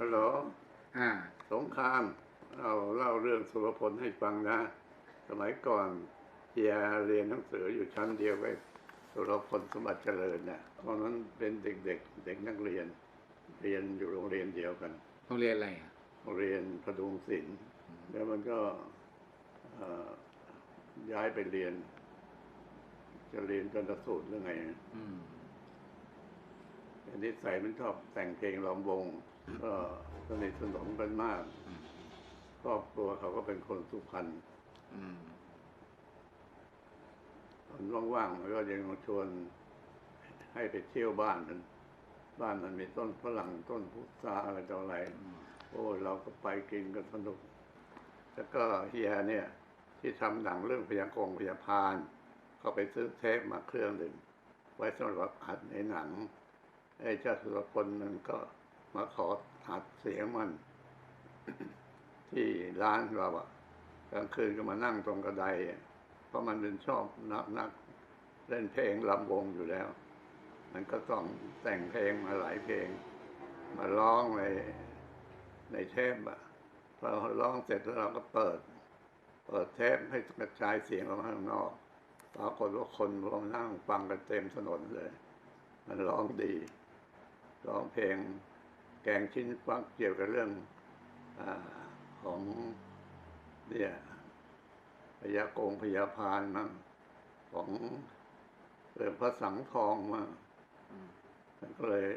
ฮัลโหลอ่า สงคราม เราเล่าเรื่องสุรพลให้ฟังนะ สมัยก่อนเฮียเรียนหนังสืออยู่ชั้นเดียวกับสุรพลสมบัติเจริญเนี่ยตอนนั้นเป็นเด็กๆ เด็กนักเรียน เรียนอยู่โรงเรียนเดียวกัน โรงเรียนอะไรอะโรงเรียนพดุงศิลป์แล้วมันก็เอ่อย้ายไปเรียน จะเรียนกันสูตรหรือไง อืมแต่ นิสัยมันชอบแต่งเพลงร้องวง ก็สนิทสนมกันมากครอบครัวเขาก็เป็นคนสุพรรณตอนว่างๆมันก็ยังชวนให้ไปเที่ยวบ้านมันบ้านมันมีต้นฝรั่งต้นพุทราอะไรต่ออะไร โอ้เราก็ไปกินกันสนุก แล้วก็เฮียเนี่ย ที่ทำหนังเรื่องพยากงพยาพานเขาไปซื้อเทปมาเครื่องหนึ่งไว้สำหรับอัดในหนัง ไอ้เจ้าสุรพลมันก็มาขออัดเสียงมัน ที่ร้านเราอะกลางคืนก็มานั่งตรงกระไดเพราะมันเป็นชอบนักนักเล่นเพลงลำวงอยู่แล้ว มันก็ต้องแต่งเพลงมาหลายเพลง มาร้องในในเทปอะพอร้องเสร็จแล้วเราก็เปิด เปิดเทปให้กระจายเสียงออกมาข้างนอกปรากฏว่าคนรวมนั่งฟังกันเต็มถนนเลย มันร้องดี ร้องเพลงแกงชิ้นฟังเกี่ยวกับเรื่องอของเนี่ยพยากงพยาพานมั้งของเรื่องพระสังทองมามันก็เลย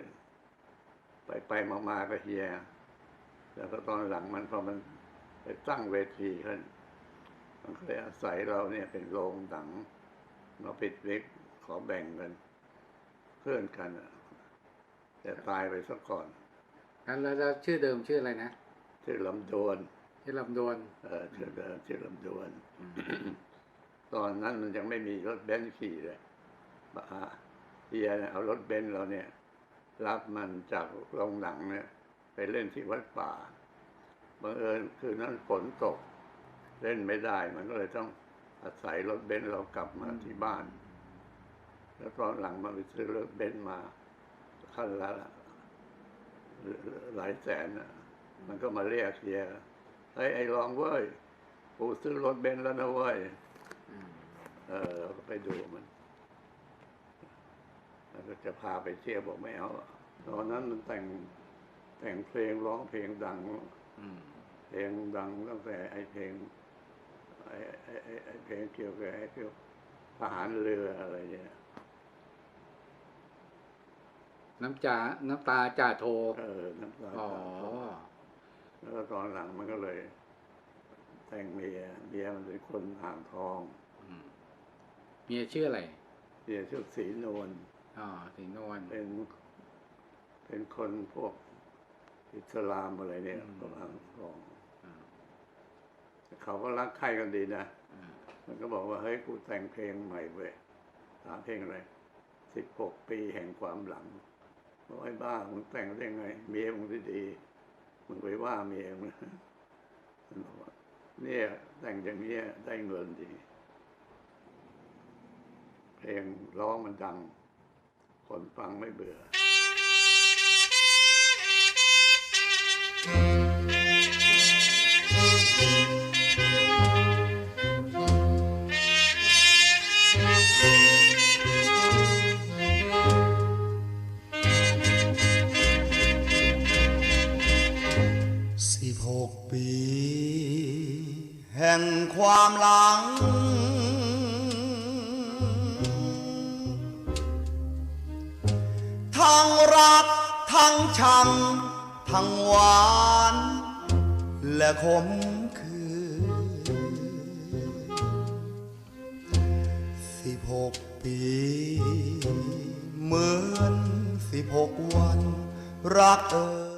ไปไปมามาๆก็เฮีย แล้วก็ตอนหลังมันพอมันไปตั้งเวทีขึ้นมันก็เลยอาศัยเราเนี่ยเป็นโรงหนัง มาปิดวิกขอแบ่งกัน เพื่อนกันอะ แต่ตายไปซะก่อนแล้วแล้วแล้วชื่อเดิมชื่ออะไรนะชื่อลำดวนชื่อลำดวนเออชื่อเดิมชื่อลำดวนอืมตอนนั้นมันยังไม่มีรถเบนซ์ขี่เลยมาหาเฮียเนี่ยเอารถเบนซ์เราเนี่ย รับมันจากโรงหนังเนี่ย ไปเล่นที่วัดป่าบังเอิญคืนนั้นฝนตก เล่นไม่ได้ มันก็เลยต้องอาศัยรถเบนซ์เรากลับมาที่บ้าน แล้วตอนหลังมันไปซื้อรถเบนซ์มา คันละหลายแสนน่ะมันก็มาเรียกเฮียเฮ้ยไอ้รองเว้ยกูซื้อรถเบนซ์แล้วนะเว้ยอืมเออเราก็ไปดูมันแล้วก็จะพาไปเที่ยวบอกไม่เอาตอนนั้นมันแต่งแต่งเพลงร้องเพลงดังอืมเพลงดังตั้งแต่ไอเพลงไอไอไอ้ไอเพลงเกี่ยวกับไอเกี่ยวทหารเรืออะไรเนี่ย น้ำจ่าน้ำตาจ่าโทเออน้ำตาอ๋อ แล้วก็ตอนหลังมันก็เลย แต่งเมียเมียมันเป็นคนอ่างทองอืมเมียชื่ออะไร เมียชื่อศรีนวลอ๋อสีนวล เป็น เป็นคนพวกอิสลามอะไรเนี่ยอืมประมาณของ อ่าเขาก็รักใครกันดีนะ อ่ามันก็บอกว่า เฮ้ยกูแต่งเพลงใหม่เว้ยถามเพลงอะไรสิบหกปีแห่งความหลัง บอกไอ้บ้ามึงแต่งได้ไง เมียมึงดีๆมึงไปว่าเมียมึงมันบอกว่าเนี่ยแต่งอย่างเนี้ยได้เงินดี เพลงร้องมันดัง คนฟังไม่เบื่อสิบ แห่งความหลัง ทั้งรัก ทั้งชัง ทั้งหวาน และขมคือสิบหกปี เหมือนสิบหกวัน รักเอ่